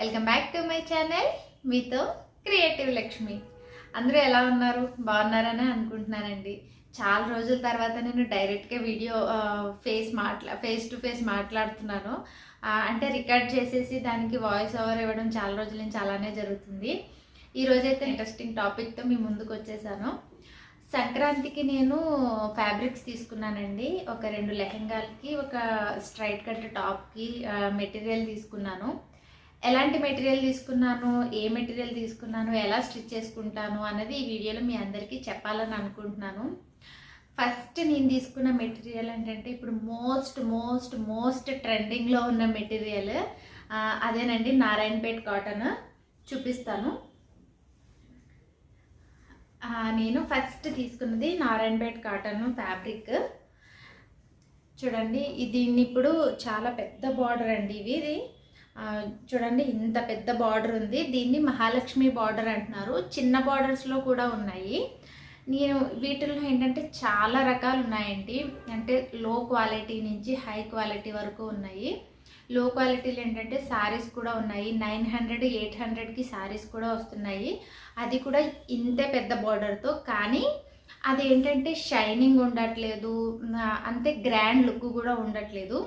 Welcome back to my channel మీతో creative Lakshmi అందరూ ఎలా ఉన్నారు? బాగున్నారని అనుకుంటున్నానండి. చాలా రోజుల తర్వాత నేను డైరెక్ట్గా వీడియో ఫేస్ మాట్లా ఫేస్ టు ఫేస్ మాట్లాడుతున్నాను. అంటే రికార్డ్ చేసేసి దానికి వాయిస్ ఓవర్ ఇవ్వడం చాలా రోజుల నుంచి అలానే జరుగుతుంది. ఈరోజైతే ఇంట్రెస్టింగ్ టాపిక్తో మీ ముందుకు వచ్చేసాను. సంక్రాంతికి నేను ఫ్యాబ్రిక్స్ తీసుకున్నానండి. ఒక రెండు లెహంగాలకి ఒక స్ట్రైట్ కట్ టాప్కి మెటీరియల్ తీసుకున్నాను. ఎలాంటి మెటీరియల్ తీసుకున్నాను ఏ మెటీరియల్ తీసుకున్నాను ఎలా స్టిచ్ చేసుకుంటాను అన్నది ఈ వీడియోలో మీ అందరికీ చెప్పాలని అనుకుంటున్నాను. ఫస్ట్ నేను తీసుకున్న మెటీరియల్ ఏంటంటే ఇప్పుడు మోస్ట్ మోస్ట్ మోస్ట్ ట్రెండింగ్లో ఉన్న మెటీరియల్ అదేనండి నారాయణపేట్ కాటన్ చూపిస్తాను. నేను ఫస్ట్ తీసుకున్నది నారాయణపేట్ కాటన్ ఫ్యాబ్రిక్ చూడండి దీన్ని ఇప్పుడు చాలా పెద్ద బార్డర్ అండి ఇవి ఇది. చూడండి ఇంత పెద్ద బార్డర్ ఉంది. దీన్ని మహాలక్ష్మి బార్డర్ అంటున్నారు. చిన్న బార్డర్స్లో కూడా ఉన్నాయి. నేను వీటిల్లో ఏంటంటే చాలా రకాలు ఉన్నాయండి. అంటే లో క్వాలిటీ నుంచి హై క్వాలిటీ వరకు ఉన్నాయి. లో క్వాలిటీలు ఏంటంటే శారీస్ కూడా ఉన్నాయి. నైన్ హండ్రెడ్ ఎయిట్ హండ్రెడ్కి శారీస్ కూడా వస్తున్నాయి. అది కూడా ఇంతే పెద్ద బార్డర్తో కానీ అది ఏంటంటే షైనింగ్ ఉండట్లేదు అంతే గ్రాండ్ లుక్ కూడా ఉండట్లేదు.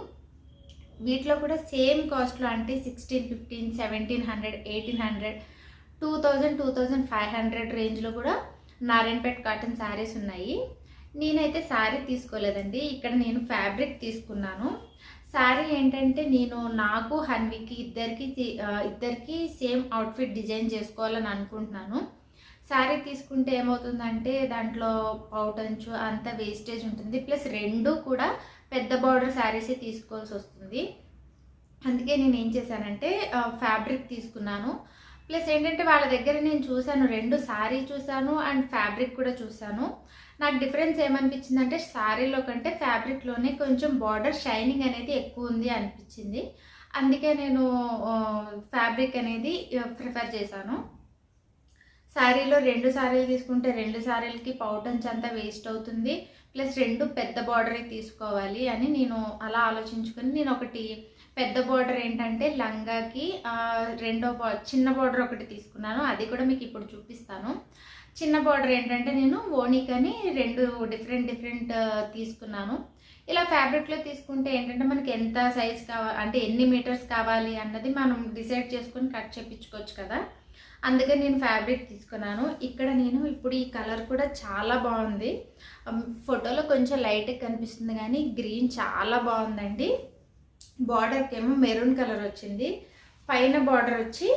వీటిలో కూడా సేమ్ కాస్ట్లో అంటే sixteen fifteen seventeen hundred eighteen hundred two thousand two thousand five hundred రేంజ్లో కూడా నారాయణపేట్ కాటన్ శారీస్ ఉన్నాయి. నేనైతే శారీ తీసుకోలేదండి. ఇక్కడ నేను ఫ్యాబ్రిక్ తీసుకున్నాను. శారీ ఏంటంటే నేను నాకు హన్వికి ఇద్దరికి ఇద్దరికి సేమ్ అవుట్ఫిట్ డిజైన్ చేసుకోవాలని అనుకుంటున్నాను. శారీ తీసుకుంటే ఏమవుతుందంటే దాంట్లో పౌటంచు అంత వేస్టేజ్ ఉంటుంది. ప్లస్ రెండు కూడా పెద్ద బార్డర్ శారీసే తీసుకోవాల్సి వస్తుంది. అందుకే నేను ఏం చేశానంటే ఫ్యాబ్రిక్ తీసుకున్నాను. ప్లస్ ఏంటంటే వాళ్ళ దగ్గర నేను చూశాను రెండు శారీ చూశాను అండ్ ఫ్యాబ్రిక్ కూడా చూశాను. నాకు డిఫరెన్స్ ఏమనిపించిందంటే శారీలో కంటే ఫ్యాబ్రిక్లోనే కొంచెం బార్డర్ షైనింగ్ అనేది ఎక్కువ ఉంది అనిపించింది. అందుకే నేను ఫ్యాబ్రిక్ అనేది ప్రిఫర్ చేశాను. శారీలో రెండు శారీలు తీసుకుంటే రెండు శారీలకి పౌటన్స్ అంతా వేస్ట్ అవుతుంది. ప్లస్ రెండు పెద్ద బార్డరే తీసుకోవాలి అని నేను అలా ఆలోచించుకొని నేను ఒకటి పెద్ద బార్డర్ ఏంటంటే లంగాకి రెండో చిన్న బార్డర్ ఒకటి తీసుకున్నాను. అది కూడా మీకు ఇప్పుడు చూపిస్తాను. చిన్న బార్డర్ ఏంటంటే నేను ఓనికని రెండు డిఫరెంట్ డిఫరెంట్ తీసుకున్నాను. ఇలా ఫ్యాబ్రిక్లో తీసుకుంటే ఏంటంటే మనకి ఎంత సైజ్ కావాలి అంటే ఎన్ని మీటర్స్ కావాలి అన్నది మనం డిసైడ్ చేసుకొని కట్ చేపించుకోవచ్చు కదా. అందుకే నేను ఫ్యాబ్రిక్ తీసుకున్నాను. ఇక్కడ నేను ఇప్పుడు ఈ కలర్ కూడా చాలా బాగుంది. ఫోటోలో కొంచెం లైట్ కనిపిస్తుంది కానీ గ్రీన్ చాలా బాగుందండి. బార్డర్కి ఏమో మెరూన్ కలర్ వచ్చింది. పైన బార్డర్ వచ్చి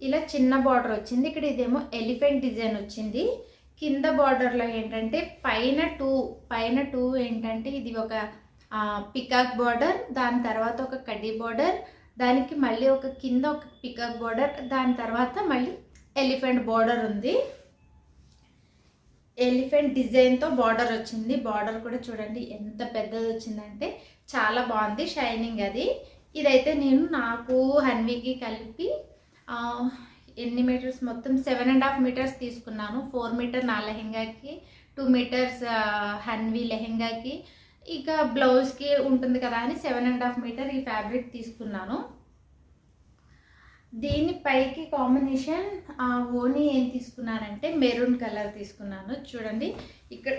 ఇలా చిన్న బార్డర్ వచ్చింది. ఇక్కడ ఇదేమో ఎలిఫెంట్ డిజైన్ వచ్చింది. కింద బార్డర్లో ఏంటంటే పైన టూ పైన టూ ఏంటంటే ఇది ఒక పికాక్ బార్డర్ దాని తర్వాత ఒక కడ్డీ బార్డర్ దానికి మళ్ళీ ఒక కింద ఒక పికాక్ బార్డర్ దాని తర్వాత మళ్ళీ ఎలిఫెంట్ బార్డర్ ఉంది. ఎలిఫెంట్ డిజైన్తో బార్డర్ వచ్చింది. బార్డర్ కూడా చూడండి ఎంత పెద్దది వచ్చిందంటే చాలా బాగుంది షైనింగ్ అది. ఇదైతే నేను నాకు హన్వీకి కలిపి ఎన్ని మీటర్స్ మొత్తం సెవెన్ అండ్ హాఫ్ మీటర్స్ తీసుకున్నాను. ఫోర్ మీటర్ నా లెహెంగాకి టూ మీటర్స్ హన్వీ లెహెంగాకి ఇక బ్లౌజ్కి ఉంటుంది కదా అని సెవెన్ అండ్ హాఫ్ మీటర్ ఈ ఫ్యాబ్రిక్ తీసుకున్నాను. దీని పైకి కాంబినేషన్ ఆ ఏం తీసుకున్నానంటే మెరూన్ కలర్ తీసుకున్నాను. చూడండి ఇక్కడ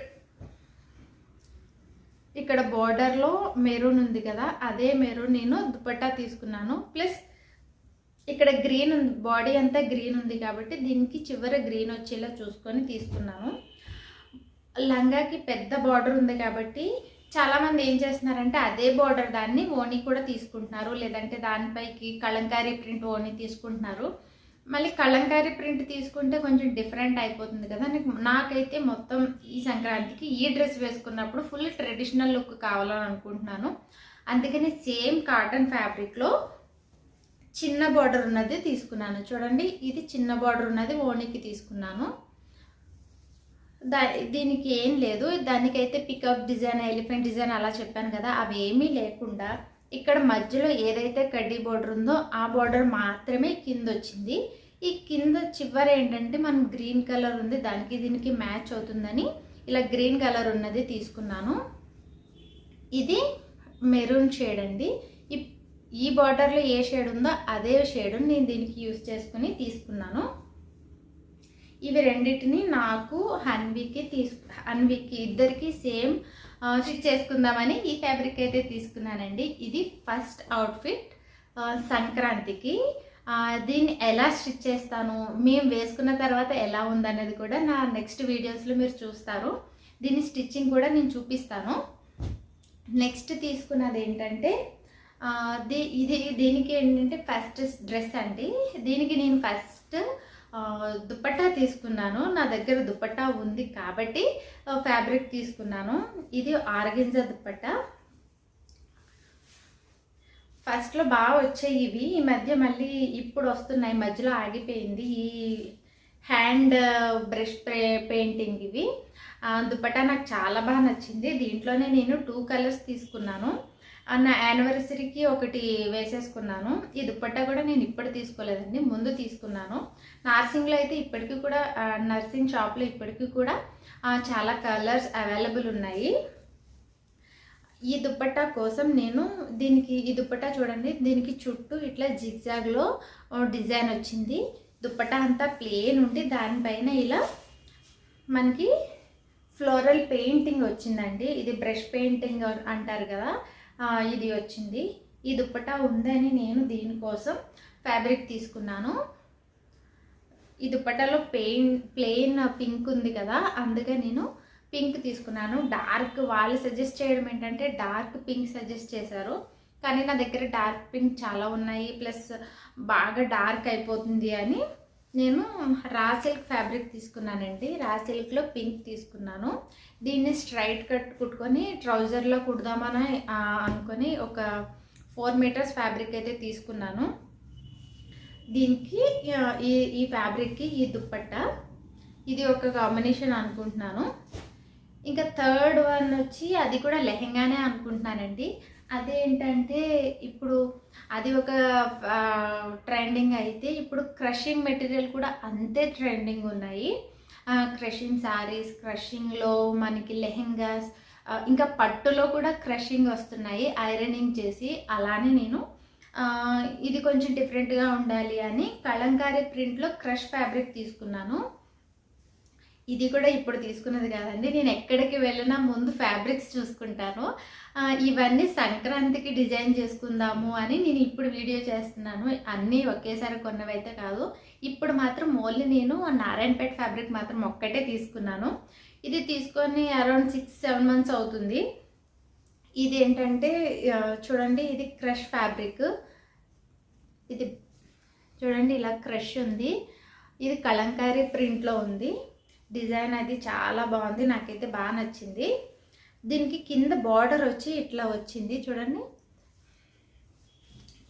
ఇక్కడ బార్డర్లో మెరూన్ ఉంది కదా అదే మెరూన్ నేను దుపట్టా తీసుకున్నాను. ప్లస్ ఇక్కడ గ్రీన్ ఉంది బాడీ అంతా గ్రీన్ ఉంది కాబట్టి దీనికి చివర గ్రీన్ వచ్చేలా చూసుకొని తీసుకున్నాను. లంగాకి పెద్ద బార్డర్ ఉంది కాబట్టి చాలామంది ఏం చేస్తున్నారంటే అదే బార్డర్ దాన్ని ఓని కూడా తీసుకుంటున్నారు. లేదంటే దానిపైకి కళంకారీ ప్రింట్ ఓని తీసుకుంటున్నారు. మళ్ళీ కళంకారీ ప్రింట్ తీసుకుంటే కొంచెం డిఫరెంట్ అయిపోతుంది కదా. నాకైతే మొత్తం ఈ సంక్రాంతికి ఈ డ్రెస్ వేసుకున్నప్పుడు ఫుల్ ట్రెడిషనల్ లుక్ కావాలని అనుకుంటున్నాను. అందుకని సేమ్ కాటన్ ఫ్యాబ్రిక్లో చిన్న బార్డర్ ఉన్నది తీసుకున్నాను. చూడండి ఇది చిన్న బార్డర్ ఉన్నది ఓణికి తీసుకున్నాను. దా దీనికి ఏం లేదు. దానికైతే పికప్ డిజైన్ ఎలిఫెంట్ డిజైన్ అలా చెప్పాను కదా. అవి ఏమీ లేకుండా ఇక్కడ మధ్యలో ఏదైతే కడ్డీ బోర్డర్ ఉందో ఆ బోర్డర్ మాత్రమే కింద వచ్చింది. ఈ కింద చివర ఏంటంటే మనం గ్రీన్ కలర్ ఉంది. దానికి దీనికి మ్యాచ్ అవుతుందని ఇలా గ్రీన్ కలర్ ఉన్నది తీసుకున్నాను. ఇది మెరూన్ షేడ్ అండి. ఈ ఈ బార్డర్లో ఏ షేడ్ ఉందో అదే షేడ్ నేను దీనికి యూస్ చేసుకుని తీసుకున్నాను. ఇవి రెండింటిని నాకు హన్వికి తీసు హన్వికి ఇద్దరికి సేమ్ స్టిచ్ చేసుకుందామని ఈ ఫ్యాబ్రిక్ అయితే తీసుకున్నానండి. ఇది ఫస్ట్ అవుట్ఫిట్ సంక్రాంతికి. దీన్ని ఎలా స్టిచ్ చేస్తాను మేము వేసుకున్న తర్వాత ఎలా ఉందనేది కూడా నా నెక్స్ట్ వీడియోస్లో మీరు చూస్తారు. దీని స్టిచ్చింగ్ కూడా నేను చూపిస్తాను. నెక్స్ట్ తీసుకున్నది ఏంటంటే దీ ఇది దీనికి ఏంటంటే ఫస్ట్ డ్రెస్ అండి. దీనికి నేను ఫస్ట్ దుపట్టా తీసుకున్నాను. నా దగ్గర దుపట్టా ఉంది కాబట్టి ఫ్యాబ్రిక్ తీసుకున్నాను. ఇది ఆరగింజ దుపట్టా ఫస్ట్లో బాగా వచ్చాయి ఇవి. ఈ మధ్య మళ్ళీ ఇప్పుడు వస్తున్నాయి. మధ్యలో ఆగిపోయింది. ఈ హ్యాండ్ బ్రష్ పెయింటింగ్ ఇవి. దుపట్టా నాకు చాలా బాగా నచ్చింది. దీంట్లోనే నేను టూ కలర్స్ తీసుకున్నాను. నా యానివర్సరీకి ఒకటి వేసేసుకున్నాను. ఈ దుప్పట్ట కూడా నేను ఇప్పుడు తీసుకోలేదండి ముందు తీసుకున్నాను. నర్సింగ్లో అయితే ఇప్పటికీ కూడా నర్సింగ్ షాప్లో ఇప్పటికీ కూడా చాలా కలర్స్ అవైలబుల్ ఉన్నాయి. ఈ దుప్పట్ట కోసం నేను దీనికి ఈ దుప్పట్ట చూడండి దీనికి చుట్టూ ఇట్లా జిగ్జాగ్లో డిజైన్ వచ్చింది. దుప్పట్ట అంతా ప్లేన్ ఉండి దానిపైన ఇలా మనకి ఫ్లోరల్ పెయింటింగ్ వచ్చిందండి. ఇది బ్రష్ పెయింటింగ్ అంటారు కదా ఇది వచ్చింది. ఈ దుప్పటా ఉందని నేను దీనికోసం ఫ్యాబ్రిక్ తీసుకున్నాను. ఈ దుప్పటాలో పెయిన్ ప్లెయిన్ పింక్ ఉంది కదా అందుకే నేను పింక్ తీసుకున్నాను. డార్క్ వాళ్ళు సజెస్ట్ చేయడం ఏంటంటే డార్క్ పింక్ సజెస్ట్ చేశారు. కానీ నా దగ్గర డార్క్ పింక్ చాలా ఉన్నాయి. ప్లస్ బాగా డార్క్ అయిపోతుంది అని నేను రా సిల్క్ ఫ్యాబ్రిక్ తీసుకున్నానండి. రా సిల్క్లో పింక్ తీసుకున్నాను. దీన్ని స్ట్రైట్ కట్ కుట్టుకొని ట్రౌజర్లో కుడదామని అనుకొని ఒక ఫోర్ మీటర్స్ ఫ్యాబ్రిక్ అయితే తీసుకున్నాను. దీనికి ఈ ఈ ఫ్యాబ్రిక్కి ఈ దుప్పట్ట? ఇది ఒక కాంబినేషన్ అనుకుంటున్నాను. ఇంకా థర్డ్ వన్ వచ్చి అది కూడా లెహెంగానే అనుకుంటున్నానండి. అదేంటంటే ఇప్పుడు అది ఒక ట్రెండింగ్ అయితే ఇప్పుడు క్రషింగ్ మెటీరియల్ కూడా అంతే ట్రెండింగ్ ఉన్నాయి. క్రషింగ్ శారీస్ క్రషింగ్లో మనకి లెహెంగాస్ ఇంకా పట్టులో కూడా క్రషింగ్ వస్తున్నాయి. ఐరనింగ్ చేసి అలానే నేను ఇది కొంచెం డిఫరెంట్గా ఉండాలి అని కలంకారీ ప్రింట్లో క్రష్ ఫ్యాబ్రిక్ తీసుకున్నాను. ఇది కూడా ఇప్పుడు తీసుకున్నది కాదండి. నేను ఎక్కడికి వెళ్ళినా ముందు ఫ్యాబ్రిక్స్ చూసుకుంటాను. ఇవన్నీ సంక్రాంతికి డిజైన్ చేసుకుందాము అని నేను ఇప్పుడు వీడియో చేస్తున్నాను. అన్నీ ఒకేసారి కొన్నవైతే కాదు. ఇప్పుడు మాత్రం ఓన్లీ నేను నారాయణపేట ఫ్యాబ్రిక్ మాత్రం ఒక్కటే తీసుకున్నాను. ఇది తీసుకొని అరౌండ్ సిక్స్ సెవెన్ మంత్స్ అవుతుంది. ఇది ఏంటంటే చూడండి ఇది క్రష్ ఫ్యాబ్రిక్. ఇది చూడండి ఇలా క్రష్ ఉంది. ఇది కలంకారీ ప్రింట్లో ఉంది. డిజైన్ అది చాలా బాగుంది నాకైతే బాగా నచ్చింది. దీనికి కింద బార్డర్ వచ్చి ఇట్లా వచ్చింది చూడండి.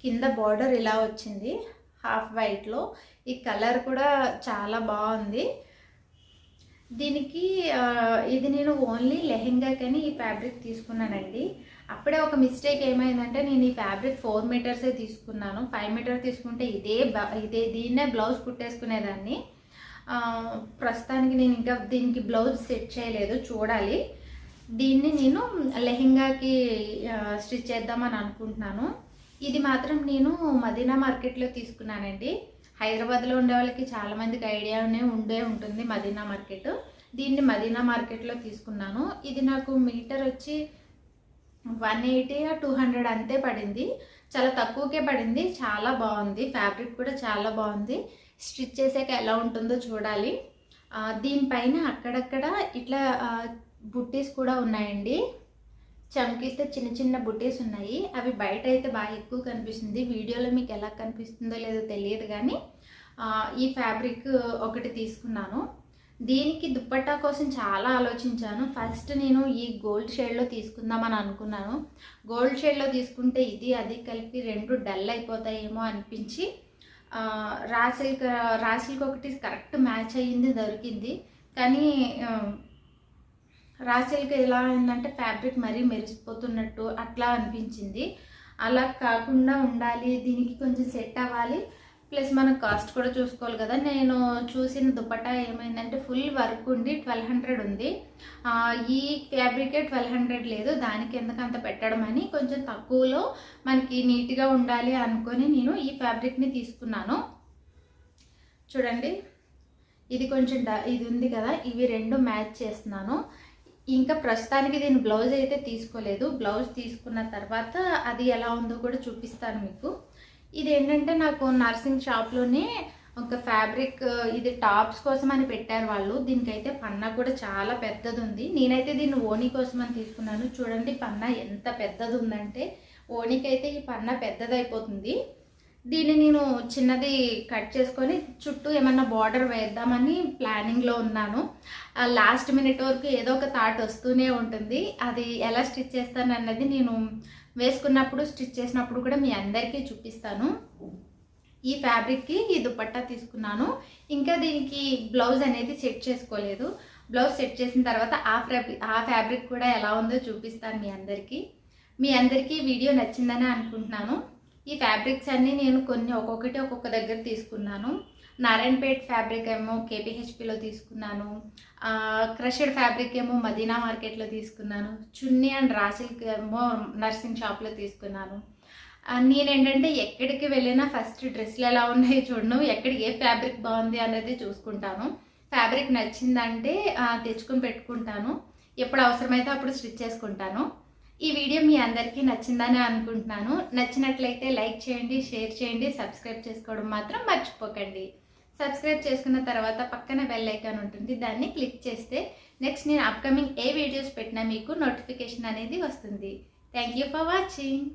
కింద బార్డర్ ఇలా వచ్చింది హాఫ్ వైట్లో ఈ కలర్ కూడా చాలా బాగుంది. దీనికి ఇది నేను ఓన్లీ లెహెంగాకని ఈ ఫ్యాబ్రిక్ తీసుకున్నానండి. అప్పుడే ఒక మిస్టేక్ ఏమైందంటే నేను ఈ ఫ్యాబ్రిక్ ఫోర్ మీటర్సే తీసుకున్నాను. ఫైవ్ మీటర్ తీసుకుంటే ఇదే ఇదే దీన్నే బ్లౌజ్ కుట్టేసుకునేదాన్ని. ప్రస్తుతానికి నేను ఇంకా దీనికి బ్లౌజ్ సెట్ చేయలేదు చూడాలి. దీన్ని నేను లెహెంగాకి స్టిచ్ చేద్దామని అనుకుంటున్నాను. ఇది మాత్రం నేను మదీనా మార్కెట్లో తీసుకున్నానండి. హైదరాబాద్లో ఉండే వాళ్ళకి చాలామందికి ఐడియానే ఉండే ఉంటుంది మదీనా మార్కెట్. దీన్ని మదీనా మార్కెట్లో తీసుకున్నాను. ఇది నాకు మీటర్ వచ్చి వన్ ఎయిటీ టూ హండ్రెడ్ అంతే పడింది. చాలా తక్కువకే పడింది. చాలా బాగుంది. ఫ్యాబ్రిక్ కూడా చాలా బాగుంది. స్టిచ్ చేసాక ఎలా ఉంటుందో చూడాలి. దీనిపైన అక్కడక్కడ ఇట్లా బుట్టీస్ కూడా ఉన్నాయండి. చమకిస్తే చిన్న చిన్న బుట్టీస్ ఉన్నాయి. అవి బయట అయితే బాగా ఎక్కువ కనిపిస్తుంది. వీడియోలో మీకు ఎలా కనిపిస్తుందో లేదో తెలియదు కానీ ఈ ఫ్యాబ్రిక్ ఒకటి తీసుకున్నాను. దీనికి దుప్పట్టా కోసం చాలా ఆలోచించాను. ఫస్ట్ నేను ఈ గోల్డ్ షేడ్లో తీసుకుందామని అనుకున్నాను. గోల్డ్ షేడ్లో తీసుకుంటే ఇది అది కలిపి రెండు డల్ అయిపోతాయేమో అనిపించి ఆ, రా ఒకటి కరెక్ట్ మ్యాచ్ అయ్యింది దొరికింది. కానీ ఆ, ఎలా అయిందంటే ఫ్యాబ్రిక్ మరీ మెరిసిపోతున్నట్టు అట్లా అనిపించింది. అలా కాకుండా ఉండాలి దీనికి కొంచెం సెట్ అవ్వాలి. ప్లస్ మనం కాస్ట్ కూడా చూసుకోవాలి కదా. నేను చూసిన దుపట్టా ఏమైందంటే ఫుల్ వర్క్ ఉండి ట్వెల్వ్ హండ్రెడ్ ఉంది. ఈ ఫ్యాబ్రికే ట్వెల్వ్ హండ్రెడ్ లేదు దానికి ఎందుకు అంత పెట్టడం అని కొంచెం తక్కువలో మనకి నీట్గా ఉండాలి అనుకొని నేను ఈ ఫ్యాబ్రిక్ని తీసుకున్నాను. చూడండి ఇది కొంచెం డ- ఇది ఉంది కదా ఇవి రెండు మ్యాచ్ చేస్తున్నాను. ఇంకా ప్రస్తుతానికి దీని బ్లౌజ్ అయితే తీసుకోలేదు. బ్లౌజ్ తీసుకున్న తర్వాత అది ఎలా ఉందో కూడా చూపిస్తాను మీకు. ఇది ఏంటంటే నాకు నర్సింగ్ షాప్లోనే ఒక ఫ్యాబ్రిక్ ఇది టాప్స్ కోసం అని పెట్టారు వాళ్ళు. దీనికైతే పన్నా కూడా చాలా పెద్దది ఉంది నేనైతే దీన్ని ఓణి కోసం అని తీసుకున్నాను. చూడండి పన్నా ఎంత పెద్దది ఉందంటే ఓణికైతే ఈ పన్నా పెద్దదైపోతుంది. దీన్ని నేను చిన్నది కట్ చేసుకొని చుట్టూ ఏమన్నా బార్డర్ వేద్దామని ప్లానింగ్లో ఉన్నాను. లాస్ట్ మినిట్ వరకు ఏదో ఒక థాట్ వస్తూనే ఉంటుంది. అది ఎలా స్టిచ్ చేస్తాను అన్నది నేను వేసుకున్నప్పుడు స్టిచ్ చేసినప్పుడు కూడా మీ అందరికీ చూపిస్తాను. ఈ ఫ్యాబ్రిక్కి ఈ దుపట్టా తీసుకున్నాను. ఇంకా దీనికి బ్లౌజ్ అనేది సెట్ చేసుకోలేదు. బ్లౌజ్ సెట్ చేసిన తర్వాత ఆ ఫ్యాబ్రిక్ ఆ ఫ్యాబ్రిక్ కూడా ఎలా ఉందో చూపిస్తాను మీ అందరికీ. మీ అందరికీ వీడియో నచ్చిందని అనుకుంటున్నాను. ఈ ఫ్యాబ్రిక్స్ అన్నీ నేను కొన్ని ఒక్కొక్కటి ఒక్కొక్క దగ్గర తీసుకున్నాను. నారాయణపేట్ ఫ్యాబ్రిక్ ఏమో కేపీహెచ్పిలో తీసుకున్నాను. క్రషర్ ఫ్యాబ్రిక్ ఏమో మదీనా మార్కెట్లో తీసుకున్నాను. చున్నీ అండ్ రాసిల్క్ ఏమో నర్సింగ్ షాప్లో తీసుకున్నాను. నేనేంటంటే ఎక్కడికి వెళ్ళినా ఫస్ట్ డ్రెస్సులు ఎలా ఉన్నాయి చూడను. ఎక్కడికి ఏ ఫ్యాబ్రిక్ బాగుంది అనేది చూసుకుంటాను. ఫ్యాబ్రిక్ నచ్చిందంటే తెచ్చుకొని పెట్టుకుంటాను. ఎప్పుడు అవసరమైతే అప్పుడు స్టిచ్ చేసుకుంటాను. ఈ వీడియో మీ అందరికీ నచ్చిందని అనుకుంటున్నాను. నచ్చినట్లయితే లైక్ చేయండి షేర్ చేయండి సబ్స్క్రైబ్ చేసుకోవడం మాత్రం మర్చిపోకండి. సబ్స్క్రైబ్ చేసుకున్న తర్వాత పక్కన బెల్ ఐకాన్ ఉంటుంది దాన్ని క్లిక్ చేస్తే నెక్స్ట్ నేను అప్కమింగ్ ఏ వీడియోస్ పెట్టినా మీకు నోటిఫికేషన్ అనేది వస్తుంది. Thank you for watching.